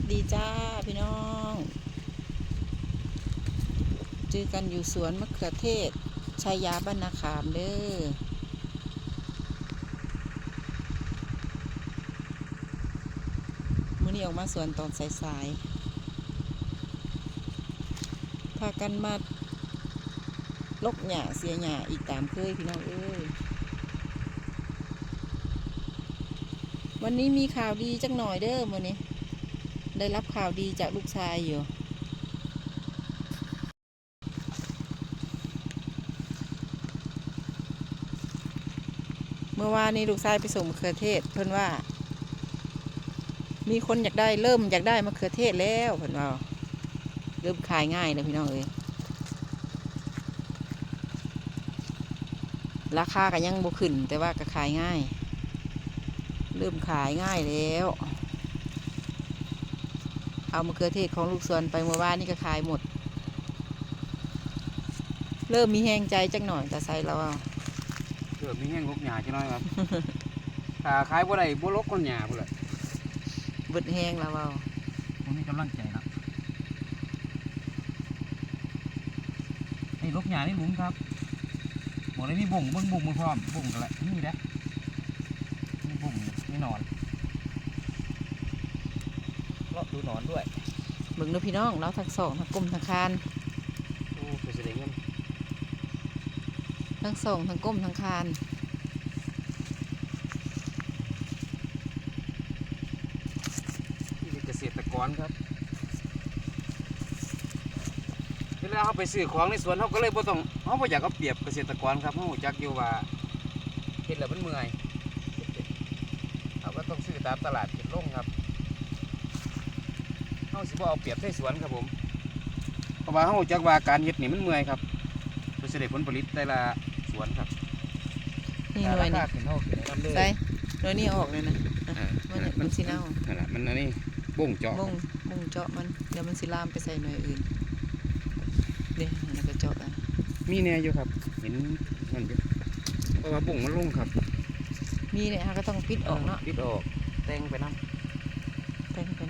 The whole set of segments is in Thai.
สดีจ้าพี่น้อง เจอกันอยู่สวนมะเขือเทศชายาบ้านนาขามเด้อมื้อนี้ออกมาสวนตอนสายๆ พากันมาลกหญ้าเสียหญ้าอีกตามเคยพี่น้องเอ้ยวันนี้มีข่าวดีจักหน่อยเด้อมื้อนี้ ได้รับข่าวดีจากลูกชายอยู่เมื่อวานนี้ลูกชายไปส่งมะเขือเทศ เพิ่นว่า มีคนอยากได้เริ่มอยากได้มะเขือเทศแล้วเพิ่นว่าเริ่มขายง่ายเลยพี่น้องเอ้ยราคาก็ยังบ่ขึ้น แต่ว่าก็ขายง่าย เริ่มขายง่ายแล้ว เอามะเขือเทศของลูกสวนไปเมื่อวานนี่ก็ขายหมด เริ่มมีแห้งใจจักหน่อยแต่ใส่เราเอาเกิดมีแห้งลกหญ้าจังน้อยครับถ้าขายบ่ได้บ่ลกคนหญ้าพุ่นแหละเบิดแห้งเราเอาผมมีกำลังใจนะไอ้ลกหญ้านี่หลุมครับบอกเลยมีบ่งเบิ่งบ่งมือพร้อมบ่งกันแหละนี่แหละมีบ่งมีหนอน เลาะดูหนอนด้วยเบิ่งเด้อพี่น้องเราทั้งสองทั้งกลมทั้งคานโอ้ไปแสดงเงินทั้งสองทั้งกลมทั้งคานนี่เป็นเกษตรกรครับเวลาเขาไปซื้อของในสวนเขาก็เลยบ่ต้องเขาบ่อยากเอาเปรียบเกษตรกรครับเขารู้จักอยู่ว่าเห็นแล้วมันเมื่อยเราก็ต้องซื้อตามตลาดเก็บลงครับเขาสิบ่เอาเปรียบไทสวนครับผมเพราะว่าเขารู้จักว่าการเฮ็ดนี่มันเมื่อยครับเพื่อจะได้ผลผลิตแต่ละสวนครับนี่หน่วยรานี่คาขึ้นเท่าขึ้นน้ำเลยใส่หน่วยนี่ออกเลยนะอ่ามันเนี่ยมันสิเน่านั่นล่ะมันอันนี้บ่งเจาะมุ่งมุ่งเจาะมันเดี๋ยวมันสิลามไปใส่หน่วยอื่นเดี๋ยวแล้วก็เจาะอะมีแน่อยู่ครับเห็นมันอยู่เพราะว่าบ่งมันลงครับ มีเนี่ยฮะก็ต้องปิดออกเนาะปิดออกแต่งไปน้ำ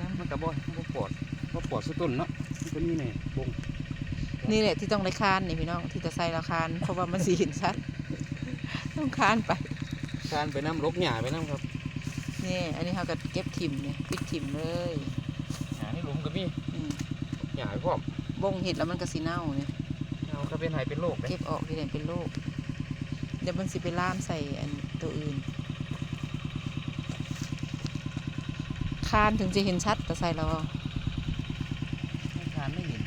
แต่งไปน้ำมันก็บ่บ่ปลอดบ่ปลอดสุดต้นเนาะมันก็มีแน่บ่งนี่แหละที่ต้องได้คานนี่พี่น้องที่จะใส่ละคานเพราะว่ามันสีเห็นชัด ต้องคานไปทานไปน้ำลกหญ้าไปน้ำครับนี่อันนี้เขาก็เก็บถิ่มเนี่ยปิดถิ่มเลยหญ้านี่หลุมก็มีอืมหญ้าพร้อมบ่งเห็ดแล้วมันก็สีเน่าเนี่ยเอาก็เป็นไหเป็นโรคเลยเก็บออกที่ไหนเป็นโรคเดี๋ยวมันสิไปล่ามใส่อันตัวอื่น คานถึงจะเห็นชัดแต่ใส่เราเอาไม่ทานไม่เห็น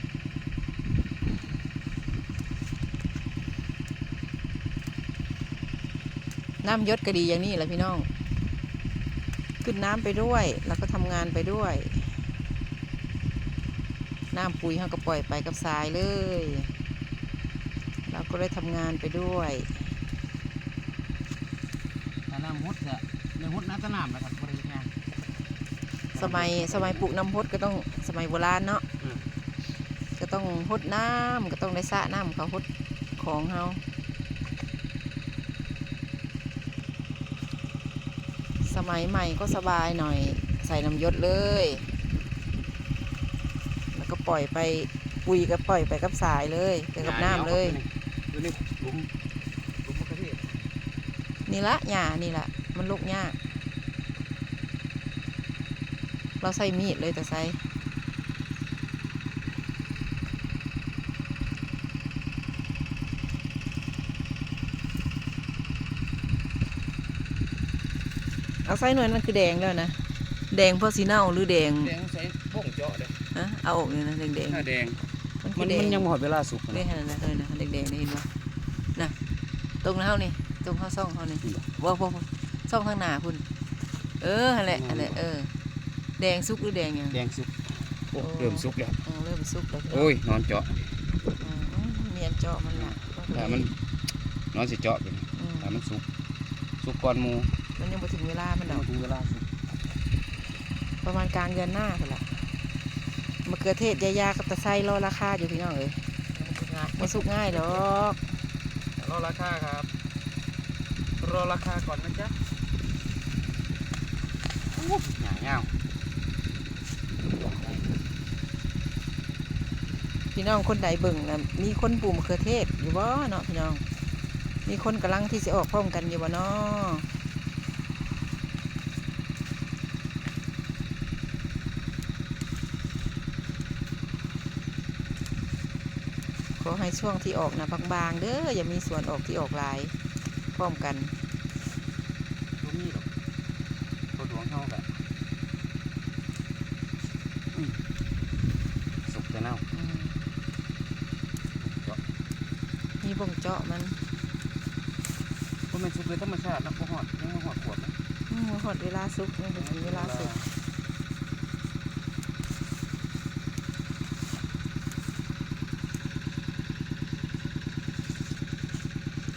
น้ำยศก็ดีอย่างนี้แหละพี่น้อง ขึ้นน้ำไปด้วย แล้วก็ทำงานไปด้วย น้ำปุ๋ยเขาก็ปล่อยไปกับทรายเลย เราก็ได้ทำงานไปด้วยถ้าน้ำฮดเนี่ยในฮดน้ำตะน้ำนะครับบริเวณงาน สมัยสมัยปลูกน้ำพดก็ต้องสมัยโบราณเนาะอืม ก็ต้องพดน้ำก็ต้องได้สระน้ำเขาพดของเขาสมัยใหม่ก็สบายหน่อย ใส่น้ำยศเลย แล้วก็ปล่อยไปปุ๋ยก็ปล่อยไปกับสายเลยไปกับน้ำเลย อยู่ในหลุมหลุมมะเขือเทศนี่ละหญ้านี่ละมันลูกหญ้า เราใส่มีดเลยแต่ใส่เอาใส่หน่อยนั่นคือแดงแล้วนะ แดงเพราะสีเน่าหรือแดง แดงใส่บ่งเจาะเลยฮะเอาออกเลยนะแดงแดงถ้าแดง มันคืมัอนแดงมันยังหมดเวลาสุกนี่นะขนาดนั้นเลยนะแดงแดงนี่เห็นปะนะตรงเท้านี่ตรงเข้าซ่องเขานี่ว้าวว้าวซ่องข้างหน้าคุณ เออนั่นแหละนั่นแหละเออ แดงสุกหรือแดงหยังแดงสุกโอ้โอ้เริ่มสุกแล้วเออเริ่มสุกแล้วพี่น้งโอ้ยนอนเจาะอืมเนียนเจาะมันละถ้ามันนอนสิเจาะเป็นอืมถ้ามันสุกสุกก่อนหมูมันยังบ่ถึงเวลามันดอกถึงเวลาสุกประมาณกลางเดือนหน้าพุ่นละมะเขือเทศยายากับตะไคร้รอราคาอยู่พี่น้องเอ้ยมันสุกง่ายดอกรอราคาครับ รอราคาก่อนนะจ๊ะโอ้หยาเงา พี่น้องคนใดเบิ่งนะมีคนปลูกมะเขือเทศอยู่บ่เนาะพี่น้อง มีคนกำลังที่จะออกพร้อมกันอยู่บ่เนาะขอให้ช่วงที่ออกนะบางๆเด้ออย่ามีส่วนออกที่ออกหลายพร้อมกันตัวนี้หรอกตัวดวงเท่ากันสุกแต่เน่า อืมมีบ่งเจาะมัน เพราะมันสุกเล ยธรรมชาตินะพวกหอดยังบ่หอดขวดนะอืมหอดเวลาสุกนี่เป็นเวลาสุก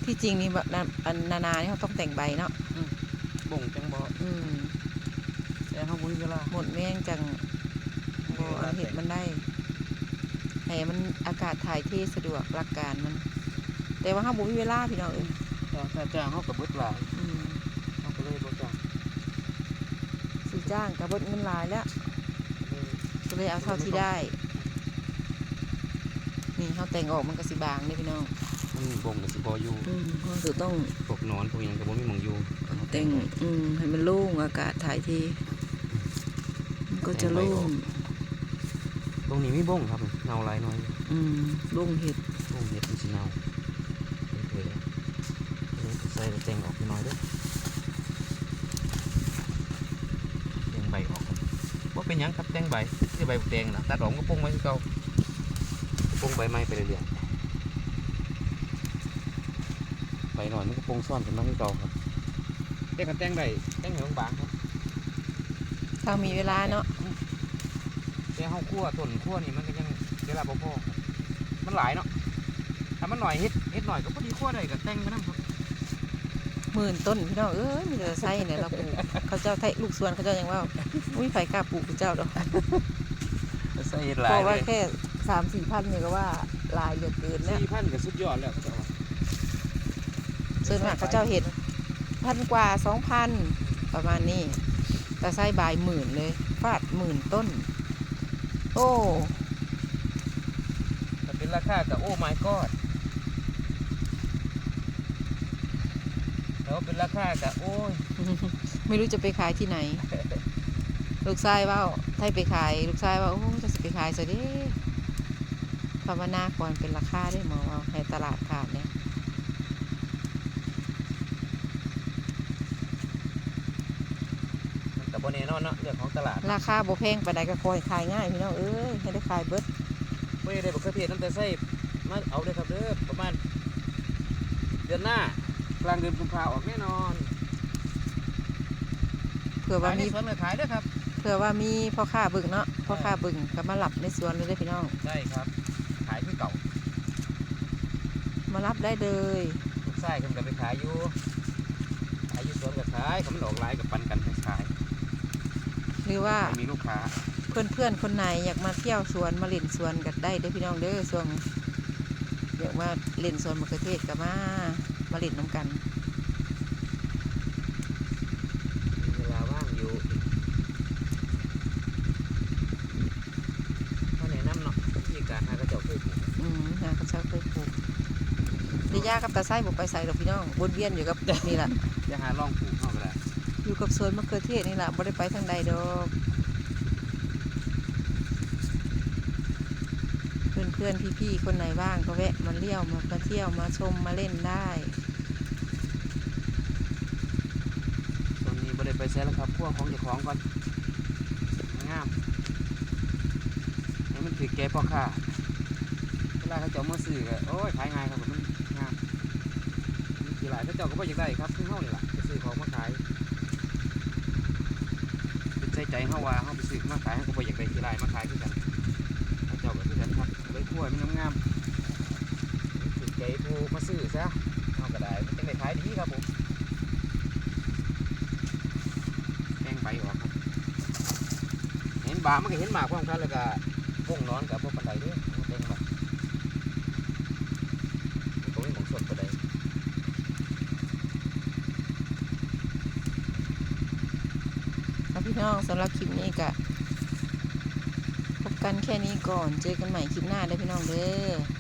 ที่จริงนี่แบบนาอันนานานี่เขาต้องแต่งใบเนาะบ่งจังบ่อืมแต่เขาบุญเวลาหมดแม่งจังบออันเห็ดมันได้ให้มันอากาศถ่ายเทสะดวกหลักการมัน แต่ว่าห้าบุมีเวลาพี่น้องเอ้ย แต่ถ้าจ้างเขากับเบิดหลายอืมเขาก็เลยบ่จ้างสิจ้างกับเบิดเงินหลายแล้วก็เลยเอาเท่าที่ได้ นี่เขาแต่งออกมันก็สิบางเลยพี่น้องมันบ่งกับสิบ่อยู่อืมเขาจะต้องพวกหนอนพวกหยังก็บ่มีหม่องอยู่แต่งอืมให้มันโล่งอากาศถ่ายเทมันก็จะโล่งตรงนี้มีบ่งครับเนาหลายหน้อยอืมโล่งเห็ดบ่งเห็ดมันสิเนาเผยเลยใส่ แล้วแต่งออกหน่อยเด้อแต่งใบออกก่อนบ่เป็นหยังครับแต่งใบที่ใบแดงน่ะตัดออกก็ปรุงไว้คือเก่าปรุงใบไม้ไปเรื่อยๆใบหน่อยมันก็ปรุงซ่อนขึ้นมาคือเก่าครับแต่กันแต่งได้แต่งให้บางๆครับถ้ามีเวลาเนาะแต่เฮาคั่วต้นคั่วนี่มันก็ยังเวลาบ่พอครับมันหลายเนาะถ้ามันหน่อยเฮ็ดเฮ็ดหน่อยก็พอดีคั่วได้ก็แต่งไปนำครับ หมื่นต้นพี่น้องเอ้ยมีแต่ไส้เนี่ยเราปลูกเขาเจ้าไทยลูกสวนเขาเจ้ายังว่าอุ้ยไฟกล้าปลูกเขาเจ้าดอกใส่เฮ็ดหเพลายราะเลว่ายแค่สามสี่พันเนี่ยก็ว่าหลายเหลือเกินแล้วสี่พันก็สุดยอดแล้วเขาจะว่าส่วนมากเขาเจ้าเห็ดพันกว่าสองพันประมาณนี้แต่ไส้บายหมื่นเลยฟาดหมื่นต้น โอ้ถ้าเป็นราคาก็โอ้ my god แล้วเป็นราคาก็โอ้ยไม่รู้จะไปขายที่ไหน ลูกชายว่าถ้าไปขาย ลูกชายว่าโอ้จะสิไปขายซะเดิภาวนาก่อนเป็นราคาได้หมอเอาให้ตลาดขาดเนี่ยมันก็บ่แน่นอนเนาะเรื่องของตลาด ราคาบ่แพงปานใดก็คอยขายง่ายพี่น้องเอ้ยให้ได้ขายเบิดไม่ได้บอกเคยเพียน้ำแต่ใส่มาเอาเลยครับเด้อประมาณเดือนหน้า กลางเดือนกุมภาออกแน่นอนเผื่อว่าขายในมีสวนเลยขายเด้อครับ เผื่อว่ามีพ่อค้าเบิ่งเนาะพ่อค้าเบิ่งก็มาหลับในสวนเลยเด้อพี่น้องใช่ครับ ขายคือเก่ามารับได้เลยลูกไส้ขึ้นกับไปขายอยู่ขายอยู่สวนกับขายเขามันออกหลายกับปันกันไปขายหรือว่าไม่มีลูกค้าเพื่อนเพื่อนๆคนไหนอยากมาเที่ยวสวนมาเล่นสวนก็ได้เด้อพี่น้องเด้อช่วงอยากมาเล่นสวนมะเขือเทศก็มามา เล่นน้ำกันมีเวลาว่างอยู่เขาแนะนำเนาะวิธีการหากระเจ้าเคยปลูกอืมนะเขาเจ้าเคยปลูกเดียากับตาไส้บอกไปใส่ดอกพี่น้องวนเวียนอยู่กับนี่แหละจะหาลองปลูกเข้าก็ได้อยู่กับสวนมะเขือเทศนี่แหละบ่ได้ไปทางใดดอกเพื่อนเพื่อนพี่พี่ๆคนไหนว่างก็แวะมาเลี้ยวมามาเที่ยวมาชมมาเล่นได้ ตอนนี้บ่ ไปใช้แล้วครับพวกของเจ้าของก่อนงามให้มันถือแก่พ่อค้าเวลาเขาเจ้ามาซื้อก็โอ้ยขายง่ายครับผมมันงามมีกี่หลายเขาเจ้าก็บ่อยากได้ครับคือเฮานี่แหละไปซื้อของมาขายเป็นใจใจเฮาว่าเฮาไปซื้อมาขายเฮาก็บ่อยากได้กี่หลายมาขายคือกันเขาเจ้าก็คือกันครับไว้คั่วให้มันงามถือใจผู้มาซื้อซะเฮาก็ได้มันจังได้ขายดีครับผม แป้งใบออกครับ เห็น บามันก็เห็นหมากพร้อมกันแล้วก็วงนอนกับพวกปันไดเด้วยเต็งแบบมันก็ไม่หมองสดปันไดครับพี่น้องสำหรับคลิปนี้ก็กันแค่นี้ก่อน เจอกันใหม่คลิปหน้าได้พี่น้องเด้อ